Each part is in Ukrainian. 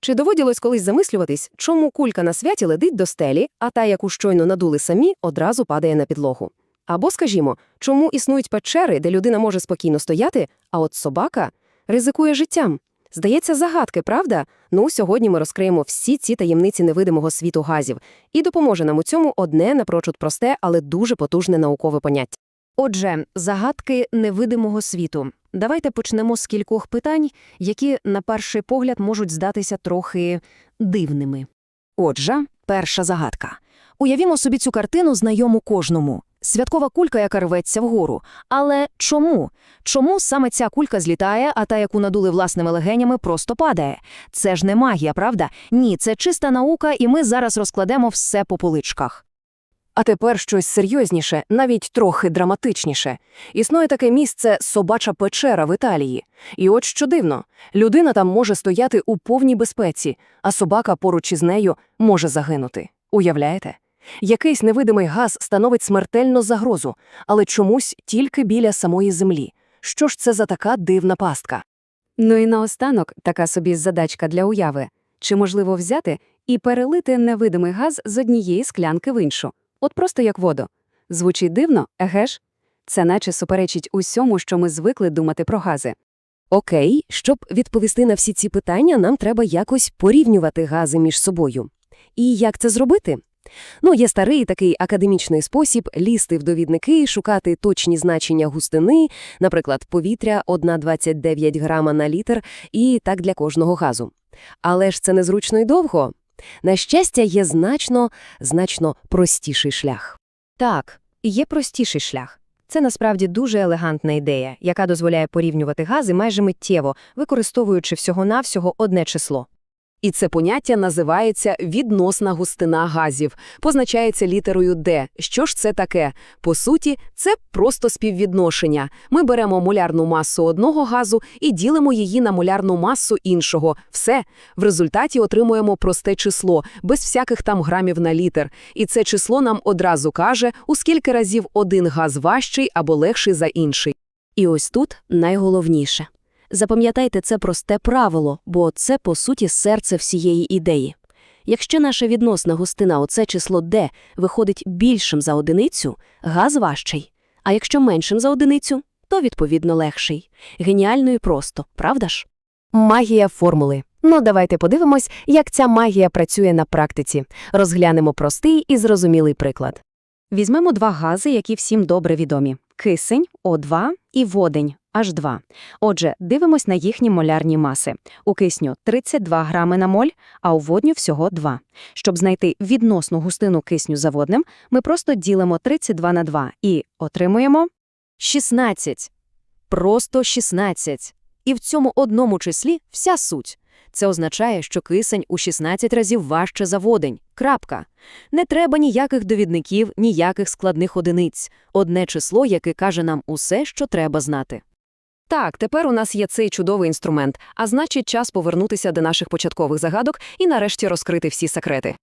Чи доводилось колись замислюватись, чому кулька на святі летить до стелі, а та, яку щойно надули самі, одразу падає на підлогу? Або, скажімо, чому існують печери, де людина може спокійно стояти, а от собака ризикує життям? Здається, загадки, правда? Ну, сьогодні ми розкриємо всі ці таємниці невидимого світу газів, і допоможе нам у цьому одне напрочуд просте, але дуже потужне наукове поняття. Отже, загадки невидимого світу. Давайте почнемо з кількох питань, які на перший погляд можуть здатися трохи дивними. Отже, перша загадка. Уявімо собі цю картину знайому кожному. Святкова кулька, яка рветься вгору. Але чому? Чому саме ця кулька злітає, а та, яку надули власними легенями, просто падає? Це ж не магія, правда? Ні, це чиста наука, і ми зараз розкладемо все по поличках. А тепер щось серйозніше, навіть трохи драматичніше. Існує таке місце собача печера в Італії. І от що дивно, людина там може стояти у повній безпеці, а собака поруч із нею може загинути. Уявляєте? Якийсь невидимий газ становить смертельну загрозу, але чомусь тільки біля самої землі. Що ж це за така дивна пастка? Ну і наостанок така собі задачка для уяви. Чи можливо взяти і перелити невидимий газ з однієї склянки в іншу? От просто як воду. Звучить дивно, еге ж? Це наче суперечить усьому, що ми звикли думати про гази. Окей, щоб відповісти на всі ці питання, нам треба якось порівнювати гази між собою. І як це зробити? Ну, є старий такий академічний спосіб лізти в довідники шукати точні значення густини, наприклад, повітря 1,29 грама на літр, і так для кожного газу. Але ж це незручно і довго. На щастя, є значно, значно простіший шлях. Так, є простіший шлях. Це насправді дуже елегантна ідея, яка дозволяє порівнювати гази майже миттєво, використовуючи всього-навсього одне число. І це поняття називається відносна густина газів, позначається літерою «Д». Що ж це таке? По суті, це просто співвідношення. Ми беремо молярну масу одного газу і ділимо її на молярну масу іншого. Все. В результаті отримуємо просте число, без всяких там грамів на літр. І це число нам одразу каже, у скільки разів один газ важчий або легший за інший. І ось тут найголовніше. Запам'ятайте це просте правило, бо це, по суті, серце всієї ідеї. Якщо наша відносна густина, оце число D, виходить більшим за одиницю, газ важчий. А якщо меншим за одиницю, то, відповідно, легший. Геніально і просто, правда ж? Магія формули. Ну, давайте подивимось, як ця магія працює на практиці. Розглянемо простий і зрозумілий приклад. Візьмемо два гази, які всім добре відомі – кисень, О2 і водень, H2. Отже, дивимось на їхні молярні маси. У кисню 32 грами на моль, а у водню всього 2. Щоб знайти відносну густину кисню за водним, ми просто ділимо 32 на 2 і отримуємо 16. Просто 16. І в цьому одному числі вся суть. Це означає, що кисень у 16 разів важче за водень. Крапка. Не треба ніяких довідників, ніяких складних одиниць. Одне число, яке каже нам усе, що треба знати. Так, тепер у нас є цей чудовий інструмент, а значить, час повернутися до наших початкових загадок і нарешті розкрити всі секрети.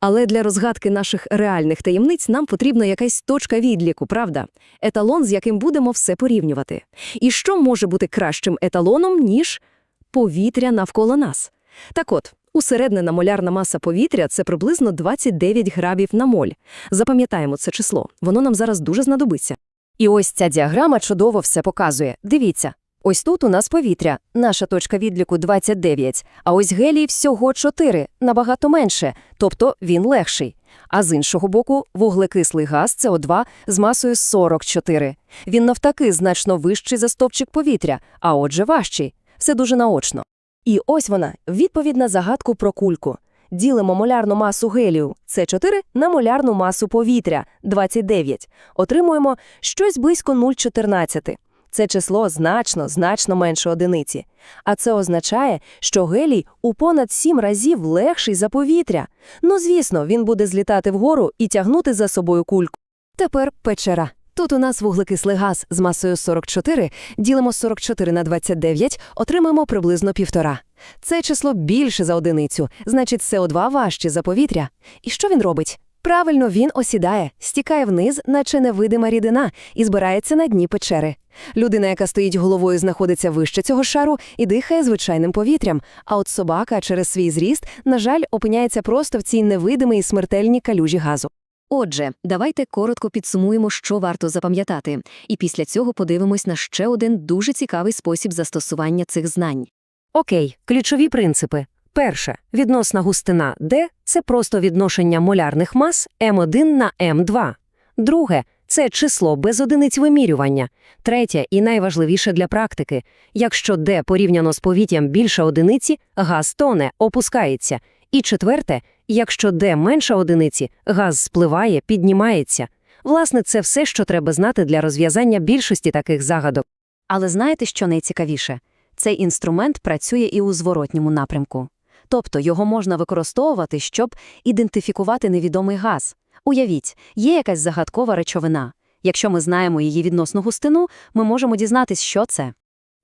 Але для розгадки наших реальних таємниць нам потрібна якась точка відліку, правда? Еталон, з яким будемо все порівнювати. І що може бути кращим еталоном, ніж повітря навколо нас? Так от, усереднена молярна маса повітря – це приблизно 29 грамів на моль. Запам'ятаємо це число, воно нам зараз дуже знадобиться. І ось ця діаграма чудово все показує. Дивіться. Ось тут у нас повітря, наша точка відліку 29, а ось гелій всього 4, набагато менше, тобто він легший. А з іншого боку, вуглекислий газ СО2 з масою 44. Він навтаки значно вищий за стовпчик повітря, а отже важчий. Все дуже наочно. І ось вона, відповідь на загадку про кульку. Ділимо молярну масу гелію С4 на молярну масу повітря 29. Отримуємо щось близько 0,14. Це число значно, значно менше одиниці. А це означає, що гелій у понад 7 разів легший за повітря. Ну, звісно, він буде злітати вгору і тягнути за собою кульку. Тепер печера. Тут у нас вуглекислий газ з масою 44, ділимо 44 на 29, отримаємо приблизно півтора. Це число більше за одиницю, значить СО2 важче за повітря. І що він робить? Правильно, він осідає, стікає вниз, наче невидима рідина, і збирається на дні печери. Людина, яка стоїть головою, знаходиться вище цього шару і дихає звичайним повітрям, а от собака через свій зріст, на жаль, опиняється просто в цій невидимій і смертельній калюжі газу. Отже, давайте коротко підсумуємо, що варто запам'ятати, і після цього подивимось на ще один дуже цікавий спосіб застосування цих знань. Окей, ключові принципи. Перше. Відносна густина D – це просто відношення молярних мас М1 на М2. Друге – це число без одиниць вимірювання. Третє і найважливіше для практики. Якщо D порівняно з повітрям більше одиниці, газ тоне, опускається. І четверте – якщо D менше одиниці, газ спливає, піднімається. Власне, це все, що треба знати для розв'язання більшості таких загадок. Але знаєте, що найцікавіше? Цей інструмент працює і у зворотньому напрямку. Тобто його можна використовувати, щоб ідентифікувати невідомий газ. Уявіть, є якась загадкова речовина. Якщо ми знаємо її відносну густину, ми можемо дізнатись, що це.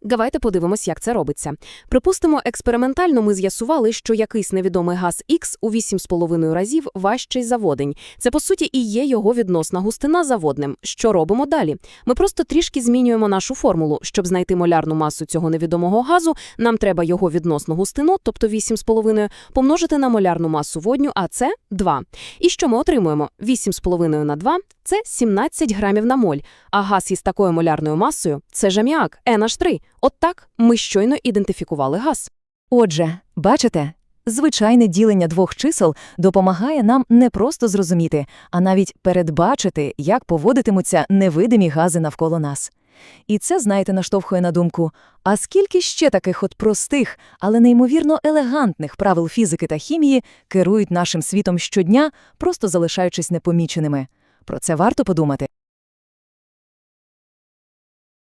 Давайте подивимось, як це робиться. Припустимо, експериментально ми з'ясували, що якийсь невідомий газ X у 8,5 разів важчий за водень. Це, по суті, і є його відносна густина за водним. Що робимо далі? Ми просто трішки змінюємо нашу формулу. Щоб знайти молярну масу цього невідомого газу, нам треба його відносну густину, тобто 8,5, помножити на молярну масу водню, а це 2. І що ми отримуємо? 8,5 на 2 – це 17 грамів на моль. А газ із такою молярною масою – це жаміак, NH3. От так ми щойно ідентифікували газ. Отже, бачите, звичайне ділення двох чисел допомагає нам не просто зрозуміти, а навіть передбачити, як поводитимуться невидимі гази навколо нас. І це, знаєте, наштовхує на думку, а скільки ще таких от простих, але неймовірно елегантних правил фізики та хімії керують нашим світом щодня, просто залишаючись непоміченими. Про це варто подумати.